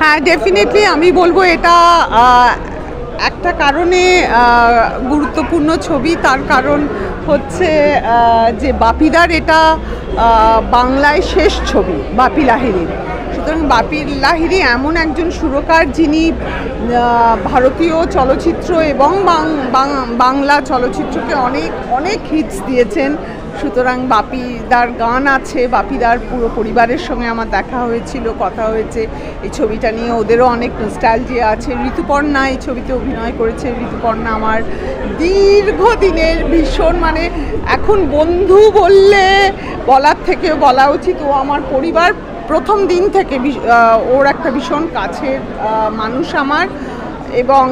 হ্যাঁ ডেফিনেটলি আমি বলব এটা একটা কারণে গুরুত্বপূর্ণ ছবি। তার কারণ হচ্ছে যে বাপিদার এটা বাংলায় শেষ ছবি, বাপি লাহিড়ির সুতরাং বাপি লাহিড়ি এমন একজন সুরকার যিনি ভারতীয় চলচ্চিত্র এবং বাংলা চলচ্চিত্রকে অনেক অনেক হিটস দিয়েছেন। সুতরাং বাপিদার গান আছে, বাপিদার পুরো পরিবারের সঙ্গে আমার দেখা হয়েছিল, কথা হয়েছে। এই ছবিটা নিয়ে ওদেরও অনেক নস্টালজিয়া আছে। ঋতুপর্ণা এই ছবিতে অভিনয় করেছে। ঋতুপর্ণা আমার দীর্ঘদিনের ভীষণ মানে এখন বন্ধু বললে বলার থেকে বলা উচিত, ও আমার পরিবার প্রথম দিন থেকে ওর একটা ভীষণ কাছের মানুষ আমার এবং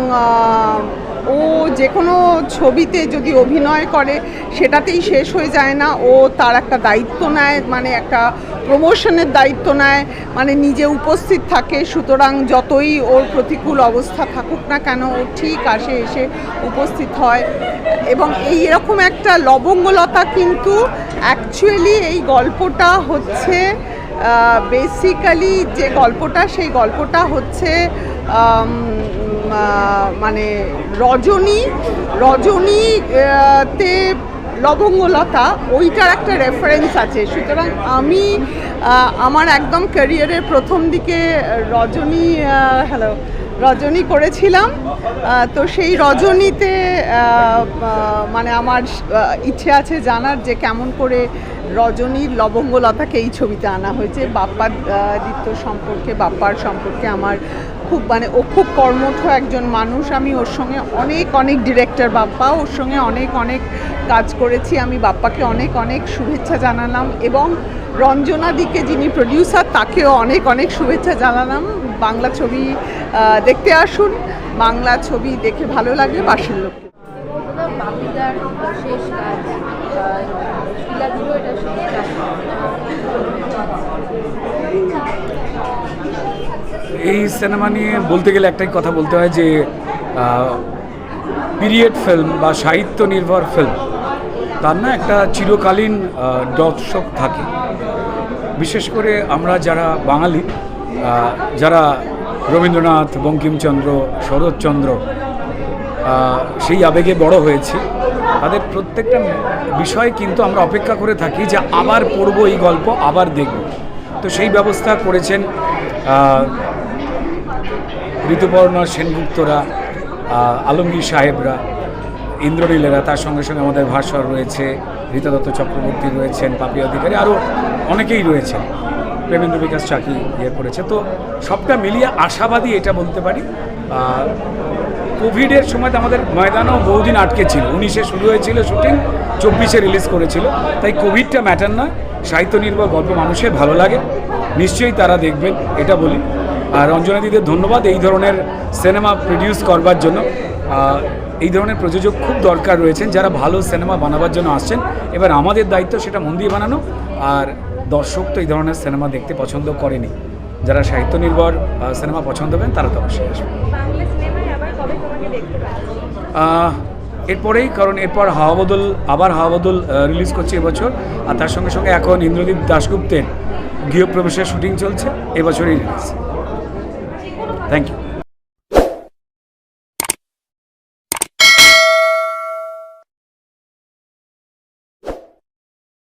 ও যে কোনো ছবিতে যদি অভিনয় করে, সেটাতেই শেষ হয়ে যায় না। ও তার একটা দায়িত্ব নেয় মানে একটা প্রমোশনের দায়িত্ব নেয় মানে নিজে উপস্থিত থাকে। সুতরাং যতই ওর প্রতিকূল অবস্থা থাকুক না কেন, ও ঠিক আসে, এসে উপস্থিত হয়। এবং এই এরকম একটা লবঙ্গলতা কিন্তু অ্যাকচুয়ালি এই গল্পটা হচ্ছে বেসিক্যালি যে গল্পটা, সেই গল্পটা হচ্ছে মানে রজনী রজনী তে লবঙ্গলতা, ওইটার একটা রেফারেন্স আছে। সুতরাং আমি আমার একদম ক্যারিয়ারের প্রথম দিকে রজনী হ্যালো রজনী করেছিলাম। তো সেই রজনীতে মানে আমার ইচ্ছে আছে জানার যে কেমন করে রজনীর লবঙ্গলতাকে এই ছবিতে আনা হয়েছে। বাপ্পার দিত্য সম্পর্কে, বাপ্পার সম্পর্কে আমার খুব মানে ও খুব কর্মঠ একজন মানুষ। আমি ওর সঙ্গে অনেক অনেক ডিরেক্টর বাপ্পা, ওর সঙ্গে অনেক অনেক কাজ করেছি। আমি বাপ্পাকে অনেক অনেক শুভেচ্ছা জানালাম এবং রঞ্জনা দিকে যিনি প্রডিউসার তাকেও অনেক অনেক শুভেচ্ছা জানালাম। বাংলা ছবি দেখতে আসুন। বাংলা ছবি দেখে ভালো কাজ শিলাদিরও এটা শেষ কাজ এই সিনেমা নিয়ে বলতে গেলে একটাই কথা বলতে হয় যে পিরিয়ড ফিল্ম বা সাহিত্য নির্ভর ফিল্ম তার না একটা চিরকালীন দর্শক থাকে। বিশেষ করে আমরা যারা বাঙালি যারা রবীন্দ্রনাথ, বঙ্কিমচন্দ্র, শরৎচন্দ্র সেই আবেগে বড় হয়েছি, তাদের প্রত্যেকটা বিষয় কিন্তু আমরা অপেক্ষা করে থাকি যে আবার পড়ব এই গল্প, আবার দেখব। তো সেই ব্যবস্থা করেছেন ঋতুপর্ণা সেনগুপ্তরা আলমগীর সাহেবরা, ইন্দ্রনীলেরা, তার সঙ্গে সঙ্গে আমাদের ভাস্বর রয়েছে রীতা দত্ত চক্রবর্তী রয়েছেন, পাপড়ি অধিকারী, আরও অনেকেই রয়েছেন। প্রেমেন্দ্র বিকাশ চাকি ইয়ে করেছে। তো সবটা মিলিয়ে আশাবাদী এটা বলতে পারি কোভিডের সময় আমাদের ময়দানও বহুদিন আটকে ছিল। উনিশে শুরু হয়েছিল শুটিং, চব্বিশে রিলিজ করেছিল। তাই কোভিডটা ম্যাটার নয় সাহিত্য নির্ভর গল্প মানুষের ভালো লাগে। নিশ্চয়ই তারা দেখবেন, এটা বলি। রঞ্জনা দিদের ধন্যবাদ এই ধরনের সিনেমা প্রডিউস করবার জন্য। এই ধরনের প্রযোজক খুব দরকার রয়েছেন যারা ভালো সিনেমা বানাবার জন্য আসছেন। এবার আমাদের দায়িত্ব সেটা মন দিয়ে বানানো আর দর্শক তো এই ধরনের সিনেমা দেখতে পছন্দ করেনি। যারা সাহিত্য নির্ভর সিনেমা পছন্দ করেন তারা তো অবশ্যই আসবে এরপরেই কারণ এরপর হাওয়াবদল আবার হাওয়া বদল রিলিজ করছে এবছর। আর তার সঙ্গে সঙ্গে এখন ইন্দ্রদীপ দাশগুপ্তের গৃহপ্রবেশের শুটিং চলছে এবছরই রিলিজ Thank you.